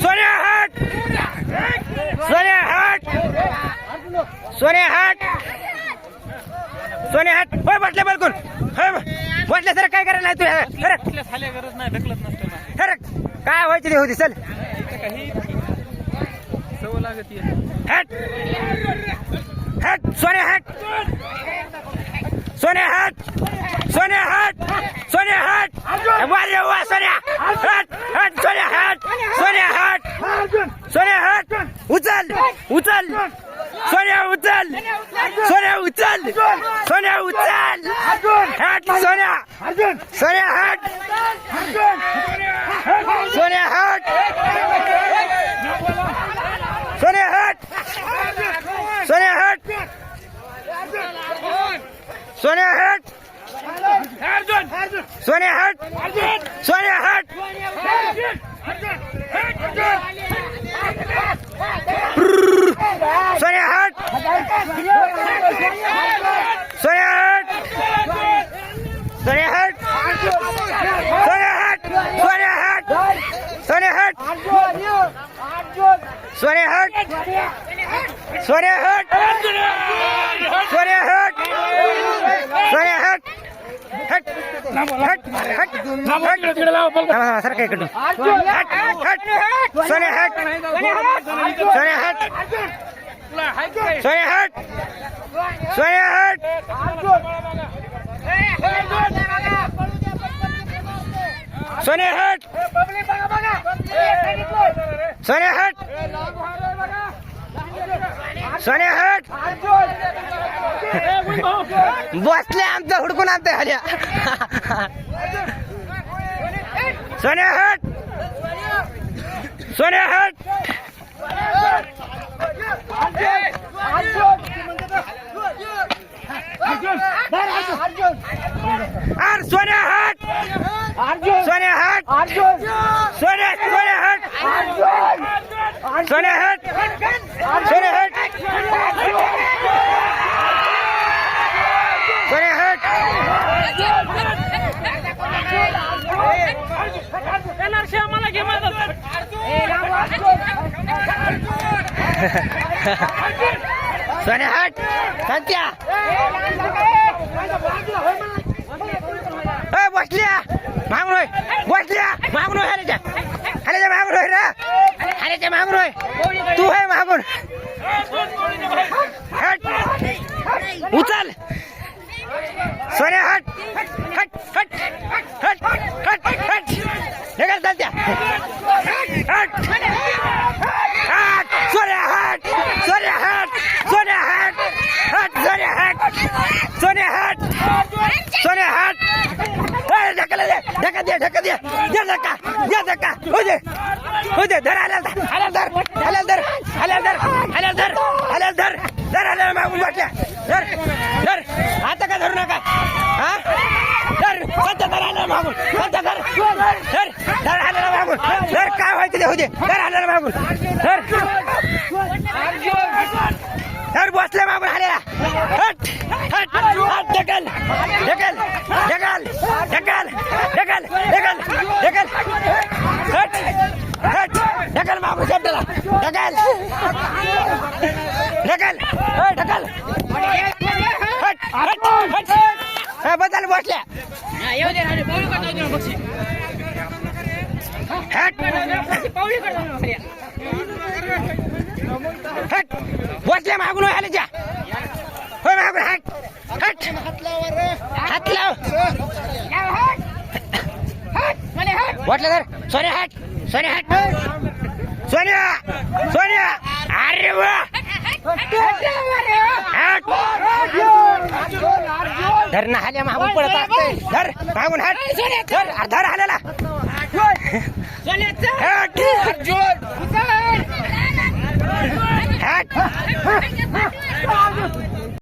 सोन्या हट! सोन्या हट! सोन्या हट! सोन्या हट! होय बसल्या बलकून होय बसल्या सर काय करायला नाही गरज नाही ढकलत नसतं ना खरं काय व्हायचं ते होती चल. सवय लागत हट! हट! सोन्या हट! सोन्या हट! सोन्या हट! सोन्या हट! वारे वा सोन्या! हट! हट सोन्या हट! सोन्या हट! सोन्या हट! उचल! उचल! सोन्या उचल! सोन्या उचल! सोन्या उचल! हट सोन्या! सोन्या हट! सोन्या हट सोन्या हट सोन्या हट सोन्या हट सोन्या हट सोन्या हट सोन्या हट सोन्या हट सोन्या हट सोन्या हट सोन्या हट सोन्या हट सोन्या हट सोन्या हट सोन्या हट हट हट हट सारखं इकडून. हट हट सोने हट. सोने हट. सोने हट. बसले आमचं हुडकून आणते हल्या सोन्या हट. सोन्या हट. अरे सोन्या हट. सोन्या हट. सोन्या सोन्या हट. सोन्या हट. सोन्या हट सोन्या घे माझा सोने हट! संत्या बसल्या! मागणोय बसल्या! मागणोय हरेच्या हरेच्या मागणोय ना हरेच्या मागणोय तू आहे मागून! निघाल चालत्या सोन्या हट सोन्या हट सोन्या हट हट सोन्या हट सोन्या हट सोन्या हट ए, दे ढका दे धक्का दे दे धक्का दे धक्का हो दे हो दे धर आल्या आल्या धर आल्या धर आल्या धर आल्या धर आल्या धर धर आल्या मागून वाटल्या धर धर आता का धरू नका हा? धर सध्या धर आल्या मागून सध्या धर धर. मागून धर काय व्हायचं ते होऊ दे धर आल्याला मागून धर धर बसल्या मागून आलेला हट हट हट ढकल ढकल ढकल ढकल ढकल ढकल ढकल हट हट ढकल मागून शब्दाला ढकल ढकल ए, ढकल हट हट हट हा, बदल बसल्या हट. बसल्या मागून आले जा. होय मागून हट. हट. हात लाव. वाटलं तर सोन्या हट. सोन्या हट. सोन्या. सोन्या. अरे धर ना हाल्या मागून पडत धर मागून हट. धर धर हाल्याला. غلتها.